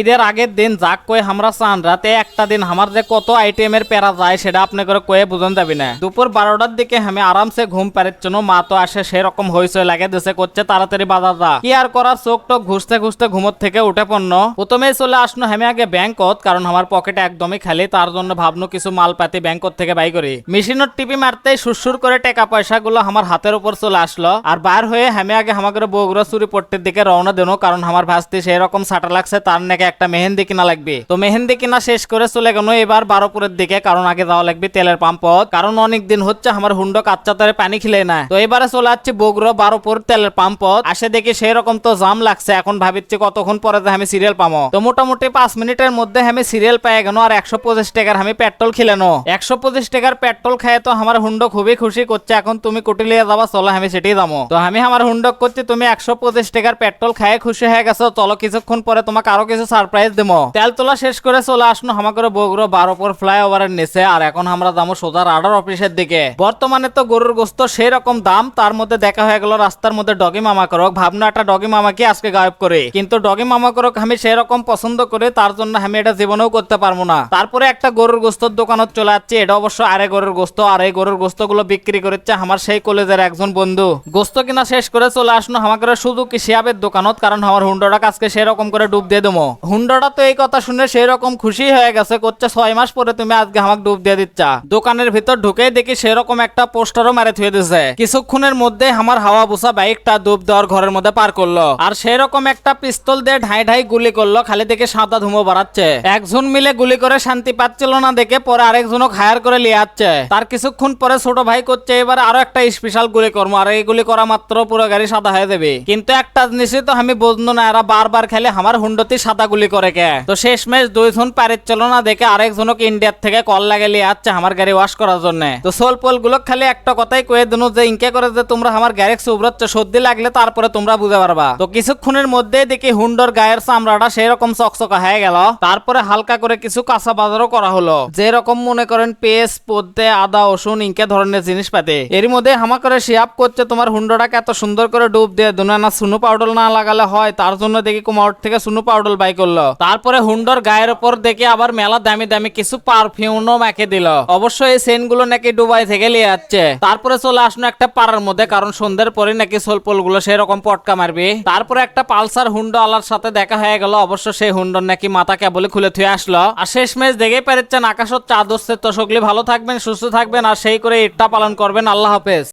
ঈদের আগের দিন যাক কয়ে আমরা চান, রাতে একটা দিন। আমার যে কত আইটেমের পেরা যায়, সেটা আপনি করে কয়ে বুঝন যাবি না। দুপুর বারোটার দিকে আমি আরামসে ঘুম পাড়াচ্ছ মা তো আসে, সেরকম হয়েছে লাগে দেশে করছে তাড়াতাড়ি বাজার যা। কি আর করার, চোখ টোক ঘুষতে ঘুষতে ঘুমোর থেকে উঠে পড়ল প্রথমেই চলে আসলো আমি আগে ব্যাংকত, কারণ আমার পকেটে একদমই খালি, তার জন্য ভাবনো কিছু মালপাতি ব্যাংকত থেকে বাই করি। মেশিনের টিপি মারতেই সুরসুর করে টাকা পয়সা গুলো আমার হাতের উপর চলে আসলো, আর বার হয়ে আমি আগে আমাকে বগুড়া চুরি পট্টির দিকে রওনা দেনো, কারণ আমার ভাস্তি সেই রকম সাটা লাগছে, তার নাকি একটা মেহেন্দি কিনা লাগবে। তো মেহেন্দি কিনা শেষ করে চলে গেল এবার বারোপুরের দিকে, কারণ আগে যাওয়া লাগবে তেলের পাম্পত কারণ অনেক দিন হচ্ছে আমার হুন্ডো কাচ্চা তারে পানি খেলে না। তো এবারে চলে যাচ্ছে বগুড়া বারোপুর তেলের পাম্পত আসে দেখি সেই রকম তো জাম লাগছে, এখন ভাবিচ্ছি কতক্ষণ পরে যে আমি সিরিয়াল পাবো তো মোটামুটি পাঁচ মিনিটের মধ্যে আমি সিরিয়াল পেয়ে গেল আর একশো পঁচিশ টাকার আমি পেট্রোল খিলেনো একশো পঁচিশ টাকার পেট্রোল খেয়ে তো আমার হুন্ডো খুবই খুশি করছে, এখন তুমি কুটিলিয়ে যাবা, চলো আমি সেটাই যাব তো আমি আমার হুন্ডো করছি, তুমি একশো পঁচিশ টাকার পেট্রোল খেয়ে খুশি হয়ে গেছো, চলো কিছুক্ষণ পরে তোমাকে আরও কিছু সারপ্রাইজ দেবো তেল তোলা শেষ করে চলে আসনো আমাকে বগুড়ো বারোপুর ফ্লাইওভারের নিচে, আর এখন আমরা যাব সোজা রাডার অফিসের দিকে। বর্তমানে তো গরুর গোস্ত সেই রকম দাম, তার মধ্যে দেখা হয়ে গেল রাস্তার মধ্যে ডগি মামা করক। ভাবনা একটা ডগি মামাকে আজকে গায়েব করে। কিন্তু ডগি মামা করক আমি সেই রকম পছন্দ করে, তার জন্য আমি এটা জীবনেও করতে পারব না। তারপরে একটা গরুর গোস্তর দোকানত চলে যাচ্ছে এটা অবশ্য আরে গরুর গোস্ত, আর এই গরুর গোস্তগুলো বিক্রি করেছে আমার সেই কলেজের একজন বন্ধু। গোস্ত কিনা শেষ করে চলে আসনো আমাকে শুধু কি শিয়াবের দোকানত, কারণ আমার হুন্ডোটা কাজকে সেরকম করে ডুব দিয়ে দেবো হুন্ডোটা তো এই কথা শুনে সেই রকম খুশি হয়ে গেছে করছে ছয় মাস পরে তুমি আজকে আমাকে ডুব দিয়ে দিচ্ছা। দোকানের ভিতর ঢুকেই দেখি সেরকম একটা পোস্টারও মারে থুয়ে দিছে। কিছুক্ষণের মধ্যে আমার হাওয়া বুসা বাইকটা ডুব দেওয়ার ঘরের মধ্যে পার করল। আর সেরকম একটা পিস্তল দিয়ে ঢাই ঢাই গুলি করল, খালি দেখে সাদা ধুমো বাড়াচ্ছে। একজন মিলে গুলি করে শান্তি পাচ্ছিল না দেখে পরে আরেকজনও হায়ার করে লিয়ে যাচ্ছে। তার কিছুক্ষণ পরে ছোট ভাই করছে এবার আরও একটা স্পেশাল গুলি করব আর এই গুলি করা মাত্র পুরো গাড়ি সাদা হয়ে যাবে। কিন্তু একটা জিনিসই তো আমি বুঝলো না, এরা বারবার খেলে আমার হুন্ডতি সাদা গুলি করে কে? তো শেষ ম্যাচ দুইজন পারের চলো না দেখে আরেকজনকে ইন্ডিয়ার থেকে কল লাগে লিয়ে যাচ্ছে আমার গাড়ি ওয়াশ করার জন্য। তো সোল পোলগুলো খালি একটা কথাই কয়ে দিনু যে, ইনকে করে যে তোমরা আমার গাড়ি সুব্রত সর্দি লাগলে তারপরে তোমরা বুঝতে পারবা। তো কিছুক্ষণের মধ্যে দেখি হুন্ডর গায়ের চামড়াটা সেই রকম চকচকা হয়ে গেল। তারপরে হালকা করে কিছু কাঁচা বাজারও করা হলো। যে রকম মনে করেন পেস্ট পদ্মে, আদা, রসুন, ইনকে ধরনের জিনিসপাতি। এর মধ্যে হামা করে শিয়াপ করছে, তোমার হুন্ডোটাকে এত সুন্দর করে ডুব দিয়ে দুনা না সুনু পাউডার না লাগালে হয়। তার জন্য দেখি কুমার থেকে সুনু পাউডার বাই করল। তারপরে হুন্ডোর গায়ের উপর দেখে আবার মেলা দামি দামি কিছু পারফিউমও মেখে দিল। অবশ্য এই সেন্টগুলো নাকি দুবাই থেকে নিয়ে যাচ্ছে তারপরে চলে আসলো একটা পাড়ার মধ্যে, কারণ সন্ধ্যের পরে নাকি সোলপোলগুলো সেরকম পটকা মারবি। তারপরে একটা পালসার হুন্ডো আলার সাথে দেখা হয়ে গেল, অবশ্য সেই হুন্ডোর নাকি মাথা কেবলে খুলে থুয়ে আসলো। আর শেষ ম্যাচ দেখেই পেরেছেন আকাশত চাঁদ হচ্ছে তো সকলে ভালো থাকবেন, সুস্থ থাকবেন, আর সেই করে ঈদটা পালন করবেন, আল্লাহ হাফেজ।